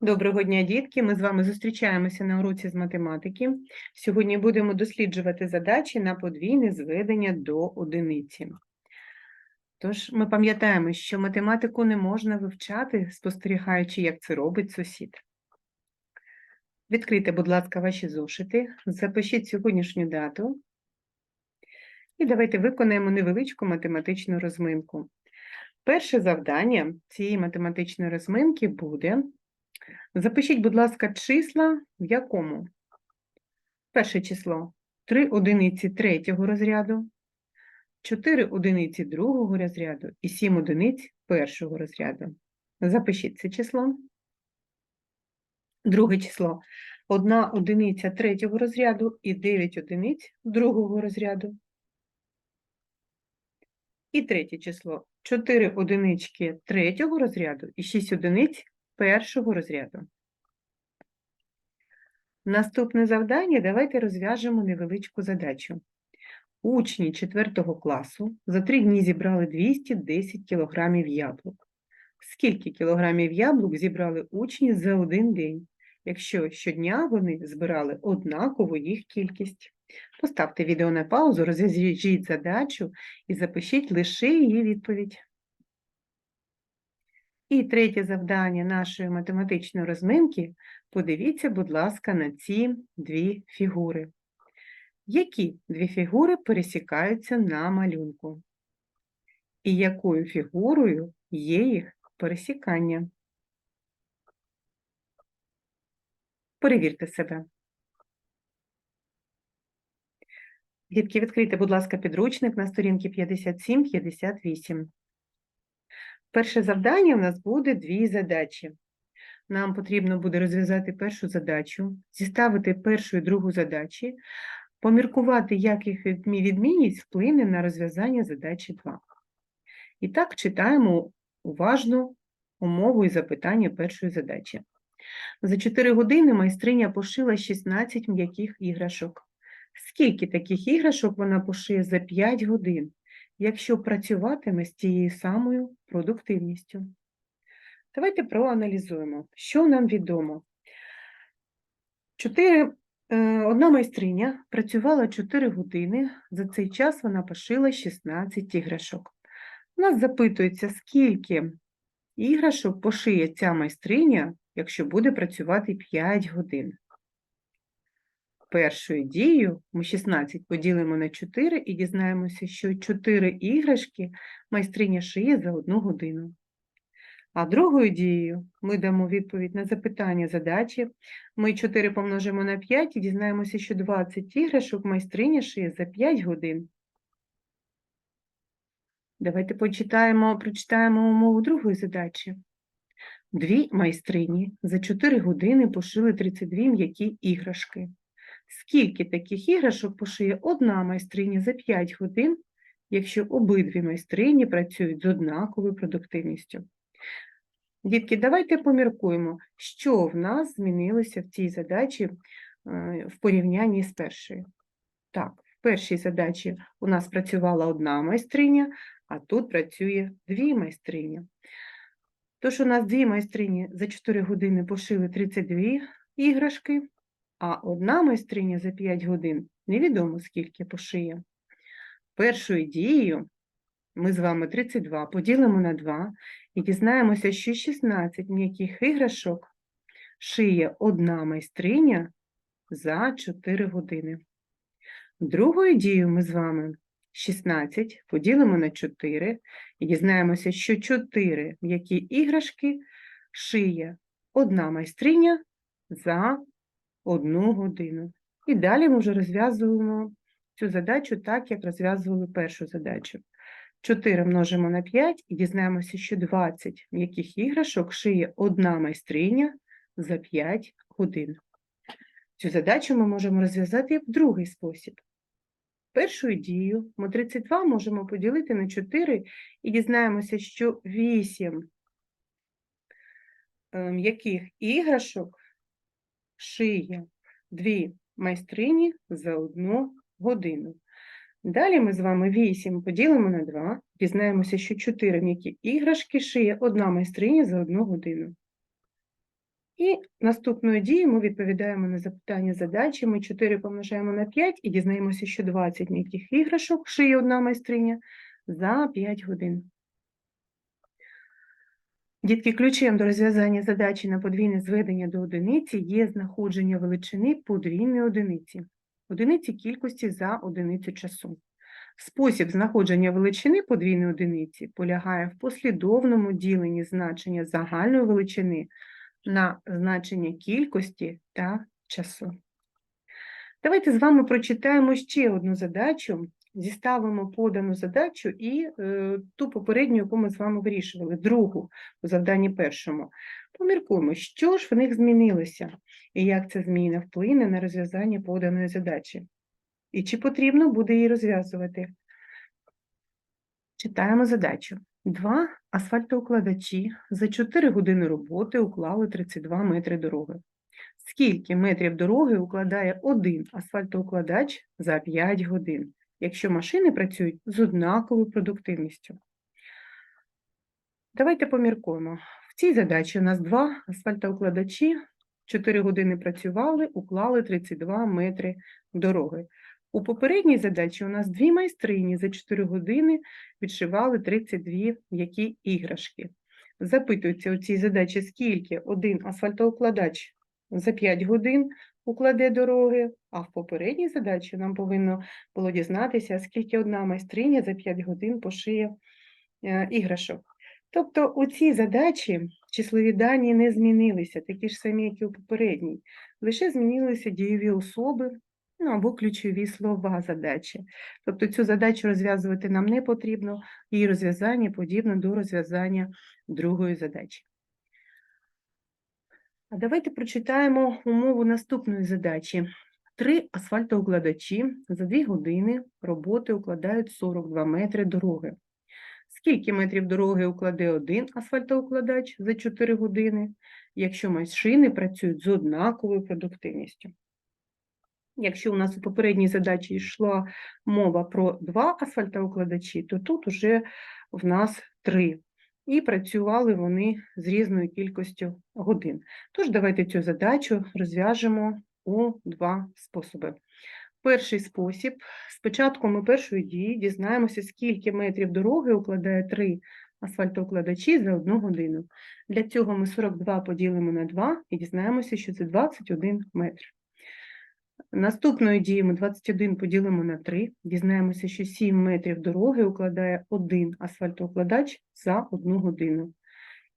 Доброго дня, дітки! Ми з вами зустрічаємося на уроці з математики. Сьогодні будемо досліджувати задачі на подвійне зведення до одиниці. Тож ми пам'ятаємо, що математику не можна вивчати, спостерігаючи, як це робить сусід. Відкрийте, будь ласка, ваші зошити, запишіть сьогоднішню дату і давайте виконаємо невеличку математичну розминку. Перше завдання цієї математичної розминки буде Запишіть, будь ласка, числа в якому? Перше число 3 одиниці третього розряду, 4 одиниці другого розряду і 7 одиниць першого розряду. Запишіть це число. Друге число 1 одиниця третього розряду і 9 одиниць другого розряду. І третє число 4 одинички третього розряду і 6 одиниць першого розряду. Наступне завдання давайте розв'яжемо невеличку задачу. Учні 4 класу за 3 дні зібрали 210 кілограмів яблук. Скільки кілограмів яблук зібрали учні за один день, якщо щодня вони збирали однакову їх кількість? Поставте відео на паузу, розв'яжіть задачу і запишіть лише її відповідь. І третє завдання нашої математичної розминки подивіться, будь ласка, на ці дві фігури. Які дві фігури пересікаються на малюнку? І якою фігурою є їх пересікання? Перевірте себе. Дітки, відкрийте, будь ласка, підручник на сторінки 57-58. Перше завдання у нас буде дві задачі. Нам потрібно буде розв'язати першу задачу, зіставити першу і другу задачі, поміркувати, як їх відмінність вплине на розв'язання задачі 2. І так читаємо уважно умову і запитання першої задачі. За 4 години майстриня пошила 16 м'яких іграшок. Скільки таких іграшок вона пошиє за 5 годин? Якщо працюватиме з тією самою продуктивністю. Давайте проаналізуємо, що нам відомо. Чотири, е, Одна майстриня працювала 4 години, за цей час вона пошила 16 іграшок. У нас запитується, скільки іграшок пошиє ця майстриня, якщо буде працювати 5 годин першою дією ми 16 поділимо на 4 і дізнаємося, що 4 іграшки майстриня шиє за одну годину. А другою дією ми дамо відповідь на запитання задачі. Ми 4 помножимо на 5 і дізнаємося, що 20 іграшок майстриня шиє за 5 годин. Давайте почитаємо, прочитаємо умову другої задачі. Дві майстрині за 4 години пошили 32 м'які іграшки. Скільки таких іграшок пошиє одна майстриня за 5 годин, якщо обидві майстрині працюють з однаковою продуктивністю? Дітки, давайте поміркуємо, що в нас змінилося в цій задачі е, в порівнянні з першою. Так, в першій задачі у нас працювала одна майстриня, а тут працює дві майстрині. Тож у нас дві майстрині за 4 години пошили 32 іграшки, а одна майстриня за 5 годин невідомо скільки пошиє. Першою дією ми з вами 32 поділимо на 2 і дізнаємося, що 16 м'яких іграшок шиє одна майстриня за 4 години. Другою дією ми з вами 16 поділимо на 4 і дізнаємося, що 4 м'які іграшки шиє одна майстриня за одну годину. І далі ми вже розв'язуємо цю задачу так, як розв'язували першу задачу. 4 множимо на 5 і дізнаємося, що 20 м'яких іграшок шиє одна майстриня за 5 годин. Цю задачу ми можемо розв'язати в другий спосіб. Першою дією ми 32 можемо поділити на 4 і дізнаємося, що 8 е, м'яких іграшок шиє дві майстрині за одну годину. Далі ми з вами 8 поділимо на 2, дізнаємося, що 4 м'які іграшки шиє одна майстриня за одну годину. І наступною дією ми відповідаємо на запитання задачі. Ми 4 помножаємо на 5 і дізнаємося, що 20 м'яких іграшок шиє одна майстриня за 5 годин. Дітки, ключем до розв'язання задачі на подвійне зведення до одиниці є знаходження величини подвійної одиниці, одиниці кількості за одиницю часу. Спосіб знаходження величини подвійної одиниці полягає в послідовному діленні значення загальної величини на значення кількості та часу. Давайте з вами прочитаємо ще одну задачу, зіставимо подану задачу і е, ту попередню, яку ми з вами вирішували, другу у завданні першому. Поміркуємо, що ж в них змінилося, і як ця зміна вплине на розв'язання поданої задачі. І чи потрібно буде її розв'язувати? Читаємо задачу. Два асфальтоукладачі за 4 години роботи уклали 32 метри дороги. Скільки метрів дороги укладає один асфальтоукладач за 5 годин, якщо машини працюють з однаковою продуктивністю? Давайте поміркуємо. В цій задачі у нас два асфальтоукладачі 4 години працювали, уклали 32 метри дороги. У попередній задачі у нас дві майстрині за 4 години відшивали 32 м'які іграшки. Запитується у цій задачі, скільки один асфальтоукладач за 5 годин укладе дороги, а в попередній задачі нам повинно було дізнатися, скільки одна майстриня за 5 годин пошиє е, іграшок. Тобто у цій задачі числові дані не змінилися, такі ж самі, як і у попередній, лише змінилися дієві особи, ну або ключові слова задачі. Тобто цю задачу розв'язувати нам не потрібно, її розв'язання подібне до розв'язання другої задачі. А давайте прочитаємо умову наступної задачі. Три асфальтоукладачі за дві години роботи укладають 42 метри дороги. Скільки метрів дороги укладе один асфальтоукладач за 4 години, якщо машини працюють з однаковою продуктивністю? Якщо у нас у попередній задачі йшла мова про два асфальтоукладачі, то тут уже в нас три. І працювали вони з різною кількістю годин. Тож давайте цю задачу розв'яжемо у два способи. Перший спосіб. Спочатку ми першої дії дізнаємося, скільки метрів дороги укладає три асфальтоукладачі за одну годину. Для цього ми 42 поділимо на 2 і дізнаємося, що це 21 метр. Наступною дією ми 21 поділимо на 3, дізнаємося, що 7 метрів дороги укладає один асфальтоукладач за одну годину.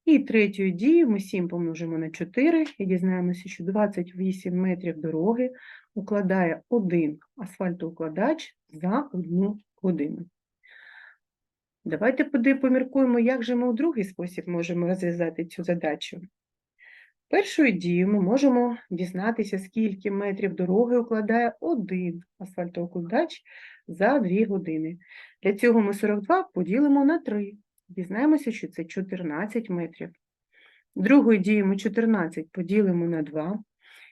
І третьою дією ми 7 помножимо на 4 і дізнаємося, що 28 метрів дороги укладає один асфальтоукладач за одну годину. Давайте поміркуємо, як же ми у другий спосіб можемо розв'язати цю задачу. Першою дією ми можемо дізнатися, скільки метрів дороги укладає один асфальтоукладач за 2 години. Для цього ми 42 поділимо на 3. Дізнаємося, що це 14 метрів. Другою дією ми 14 поділимо на 2.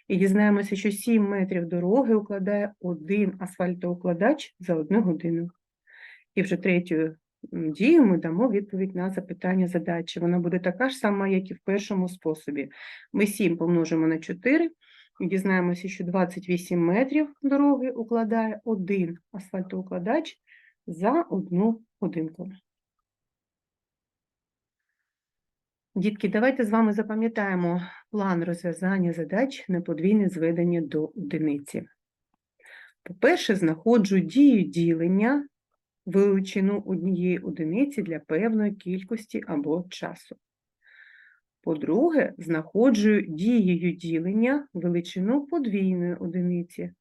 І дізнаємося, що 7 метрів дороги укладає один асфальтоукладач за 1 годину. І вже третьою м, дією ми дамо відповідь на запитання задачі. Вона буде така ж сама, як і в першому способі. Ми 7 помножимо на 4 дізнаємося, що 28 метрів дороги укладає один асфальтоукладач за одну годинку. Дітки, давайте з вами запам'ятаємо план розв'язання задач на подвійне зведення до одиниці. По-перше, знаходжу дію ділення величину однієї одиниці для певної кількості або часу. По-друге, знаходжу дією ділення величину подвійної одиниці.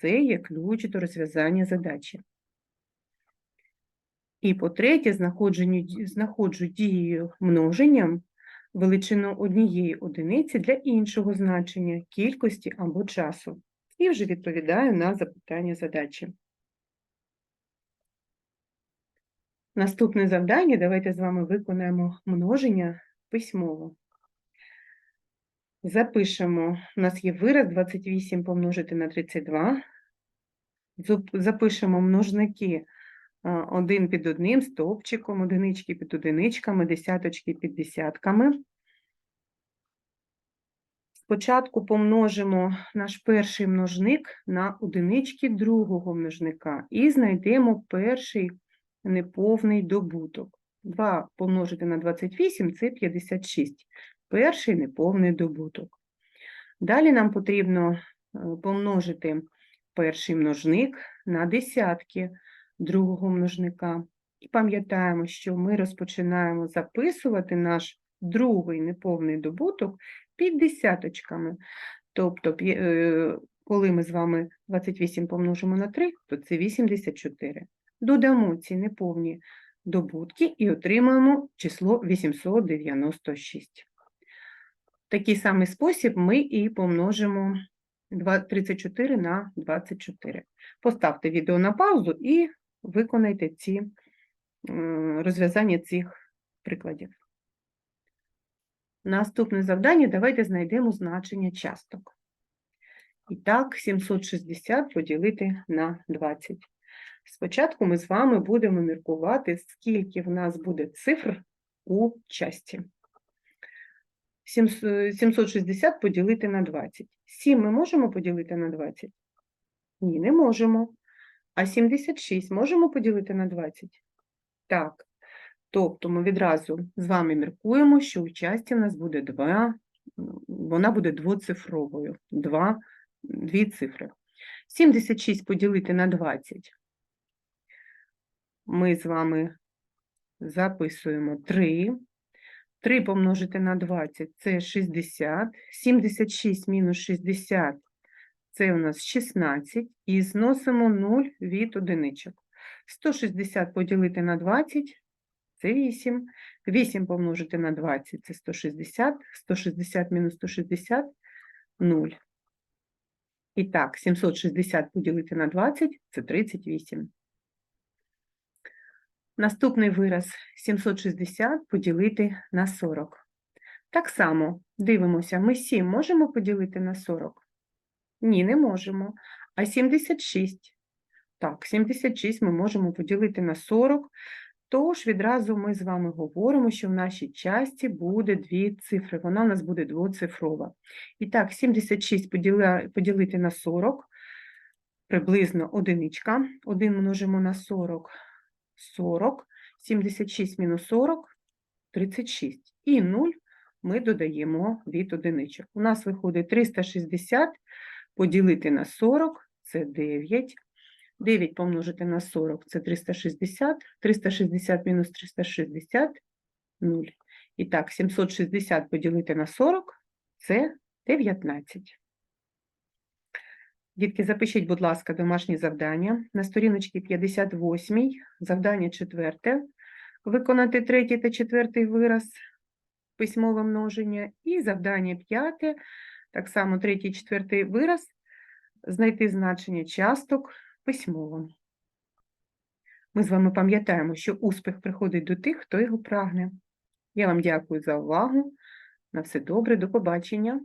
Це є ключ до розв'язання задачі. І по-третє, знаходжу дією множенням величину однієї одиниці для іншого значення кількості або часу. І вже відповідаю на запитання задачі. Наступне завдання давайте з вами виконаємо множення письмово. Запишемо, у нас є вираз 28 помножити на 32. Запишемо множники а, один під одним стовпчиком, одинички під одиничками, десяточки під десятками. Спочатку помножимо наш перший множник на одинички другого множника і знайдемо перший неповний добуток. 2 помножити на 28 – це 56. Перший неповний добуток. Далі нам потрібно е, помножити перший множник на десятки другого множника. І пам'ятаємо, що ми розпочинаємо записувати наш другий неповний добуток під десяточками. Тобто, е, коли ми з вами 28 помножимо на 3, то це 84. Додамо ці неповні добутки і отримаємо число 896. В такий самий спосіб ми і помножимо 34 на 24. Поставте відео на паузу і виконайте ці розв'язання цих прикладів. Наступне завдання давайте знайдемо значення часток. І так, 760 поділити на 20. Спочатку ми з вами будемо міркувати, скільки в нас буде цифр у часті. Е, 760 поділити на 20. 7 ми можемо поділити на 20? Ні, не можемо. А 76 можемо поділити на 20? Так. Тобто ми відразу з вами міркуємо, що у часті в нас буде 2, вона буде двоцифровою. 2, дві цифри. 76 поділити на 20. Ми з вами записуємо 3. 3 помножити на 20 – це 60. 76 мінус 60 – це у нас 16. І зносимо 0 від одиничок. 160 поділити на 20 – це 8. 8 помножити на 20 – це 160. 160 мінус 160 – 0. І так, 760 поділити на 20 – це 38. Наступний вираз 760 поділити на 40. Так само дивимося, ми 7 можемо поділити на 40? Ні, не можемо. А 76? Так, 76 ми можемо поділити на 40. Тож відразу ми з вами говоримо, що в нашій часті буде дві цифри. Вона у нас буде двоцифрова. І так, 76 поділя- поділити на 40, приблизно одиничка. 1 множимо на 40 – 40. 76 мінус 40 – 36. І 0 ми додаємо від одиничок. У нас виходить 360 поділити на 40 – це 9. 9 помножити на 40 – це 360. 360 мінус 360 – 0. І так, 760 поділити на 40 – це 19. Дітки, запишіть, будь ласка, домашні завдання. На сторіночці 58, завдання четверте. Виконати третій та четвертий вираз письмове множення. І завдання п'яте, так само третій четвертий вираз, знайти значення часток письмово. Ми з вами пам'ятаємо, що успіх приходить до тих, хто його прагне. Я вам дякую за увагу. На все добре, до побачення.